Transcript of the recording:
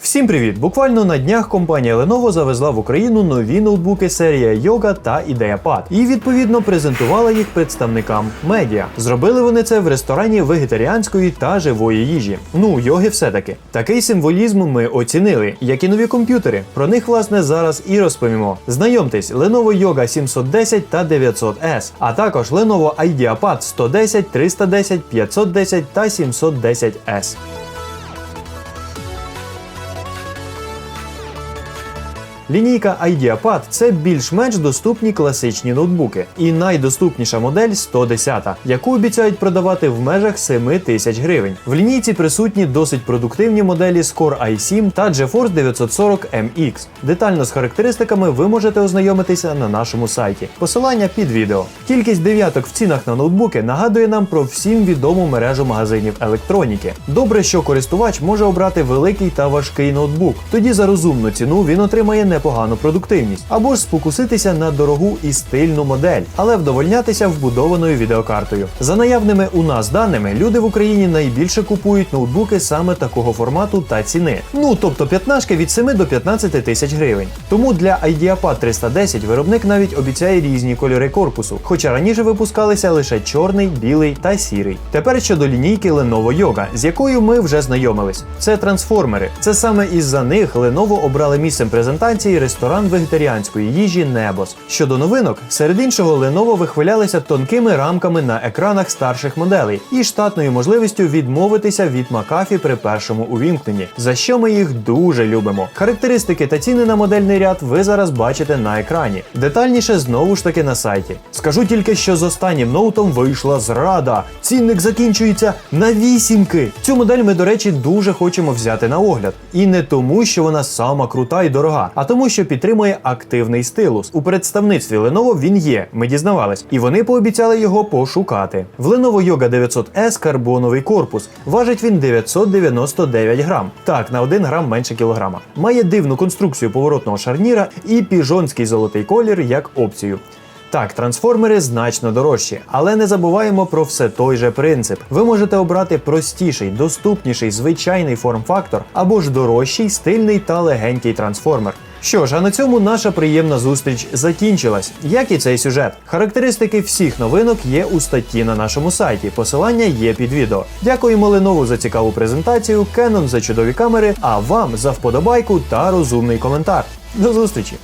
Всім привіт! Буквально на днях компанія Lenovo завезла в Україну нові ноутбуки серія Yoga та IdeaPad і відповідно презентувала їх представникам медіа. Зробили вони це в ресторані вегетаріанської та живої їжі. Ну, йоги все-таки. Такий символізм ми оцінили, як і нові комп'ютери. Про них власне зараз і розповімо. Знайомтесь, Lenovo Yoga 710 та 900S, а також Lenovo IdeaPad 110, 310, 510 та 710S. Лінійка IdeaPad – це більш-менш доступні класичні ноутбуки. І найдоступніша модель 110, яку обіцяють продавати в межах 7 тисяч гривень. В лінійці присутні досить продуктивні моделі Score i7 та GeForce 940 MX. Детально з характеристиками ви можете ознайомитися на нашому сайті. Посилання під відео. Кількість дев'яток в цінах на ноутбуки нагадує нам про всім відому мережу магазинів електроніки. Добре, що користувач може обрати великий та важкий ноутбук. Тоді за розумну ціну він отримає непогану продуктивність, або ж спокуситися на дорогу і стильну модель, але вдовольнятися вбудованою відеокартою. За наявними у нас даними, люди в Україні найбільше купують ноутбуки саме такого формату та ціни. Ну тобто 15 від 7 до 15 тисяч гривень. Тому для IdeaPad 310 виробник навіть обіцяє різні кольори корпусу, хоча раніше випускалися лише чорний, білий та сірий. Тепер щодо лінійки Lenovo Yoga, з якою ми вже знайомились. Це трансформери. Це саме із-за них Lenovo обрали місцем презентації ресторан вегетаріанської їжі Небос. Щодо новинок, серед іншого Lenovo вихвалялися тонкими рамками на екранах старших моделей і штатною можливістю відмовитися від McAfee при першому увімкненні, за що ми їх дуже любимо. Характеристики та ціни на модельний ряд ви зараз бачите на екрані. Детальніше знову ж таки на сайті. Скажу тільки, що з останнім ноутом вийшла зрада. Цінник закінчується на вісімки. Цю модель ми, до речі, дуже хочемо взяти на огляд. І не тому, що вона сама крута і дорога, а тому, що підтримує активний стилус. У представництві Lenovo він є, ми дізнавались, і вони пообіцяли його пошукати. В Lenovo Yoga 900S карбоновий корпус. Важить він 999 грам. Так, на 1 грам менше кілограма. Має дивну конструкцію поворотного шарніра і піжонський золотий колір як опцію. Так, трансформери значно дорожчі, але не забуваємо про все той же принцип. Ви можете обрати простіший, доступніший, звичайний форм-фактор або ж дорожчий, стильний та легенький трансформер. Що ж, а на цьому наша приємна зустріч закінчилась, як і цей сюжет. Характеристики всіх новинок є у статті на нашому сайті. Посилання є під відео. Дякуємо Lenovo за цікаву презентацію, Canon за чудові камери, а вам за вподобайку та розумний коментар. До зустрічі!